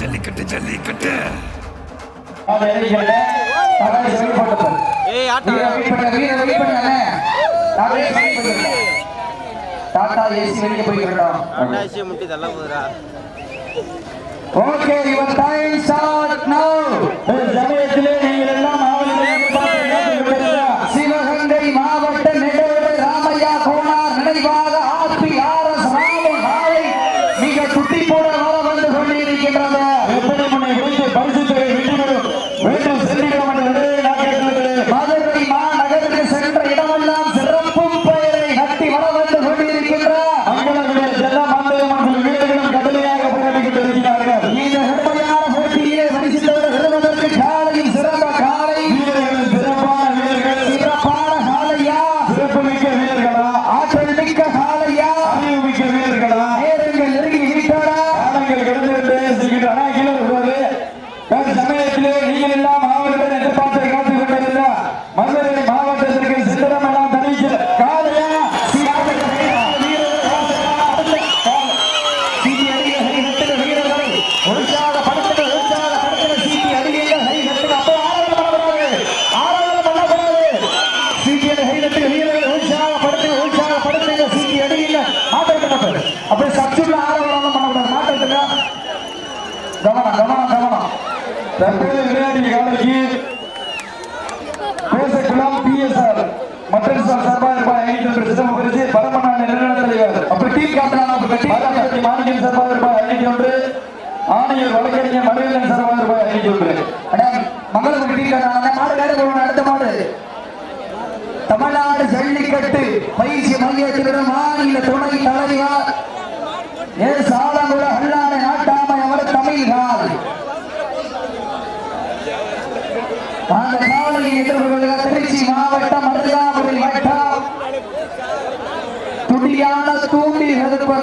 Jallikattu jallikattu. Tata AC வெளியே போய்க்கிறோம் ரெண்டாயிரத்தி முட்டி தள்ள போகுதுடா. Okay your time start now சமயத்திலே நீங்கள் எல்லாம் சிவகங்கை மாவட்ட நெடுவரை ராமையா கோனார் நினைவாக ஆர்பி ஆர் எஸ் ராமன் நாளை மிக துட்டி போட எல்லாம் சிறப்பும் பெயரை கட்டி வர வந்து கொண்டிருக்கின்ற அங்கனகுடைய செல்ல மாந்தயம் மற்றும் கடுமையாக போராடிக் கொண்டிருக்கிறார்கள் இந்த கடுமையான காலையில் சிறந்த காலை. வீரர்கள் சிறப்பான வீரர்கள். சிறப்பான காலையா? சிறப்பு மிக்க வீரர்களா? ஆற்றல் மிக்க காலையா? அறிவு மிக்க வீரர்களா? நேரங்கள் நெருங்கி விட்டடா காலங்கள் கடந்து செல்கின்றன. கவனம் கவனம் கவனம். தற்போது விளையாடிய காலைக்கு பேசக்குளம் பிஎஸ்ஆர் மட்டன் சார் சார்பாக ரூபாய் ஐநூற்றி சிதம்பரம் பரிசு பரமநாடு நிறுவன தலைவர் அப்படி டீம் கேப்டன் அப்படி டீம் மாநிலம் சார்பாக ரூபாய் ஐநூற்றி ஒன்று ஆணையர் வழக்கறிஞர் மலையிலன் சார்பாக ரூபாய் ஐநூற்றி ஒன்று அண்ணா மாடு வேறு போகணும் அடுத்த மாடு. தமிழ்நாடு ஜல்லிக்கட்டு பயிற்சி மையத்திலிருந்து மாநில துணை தலைவர் நாட்டாமை அவர் தமிழ்கால் அந்த காவலில் எதிர்கொள்கிற திருச்சி மாவட்டம் மருதாபுரி வட்டம். துடியான தூண்டி எதிர்ப்பு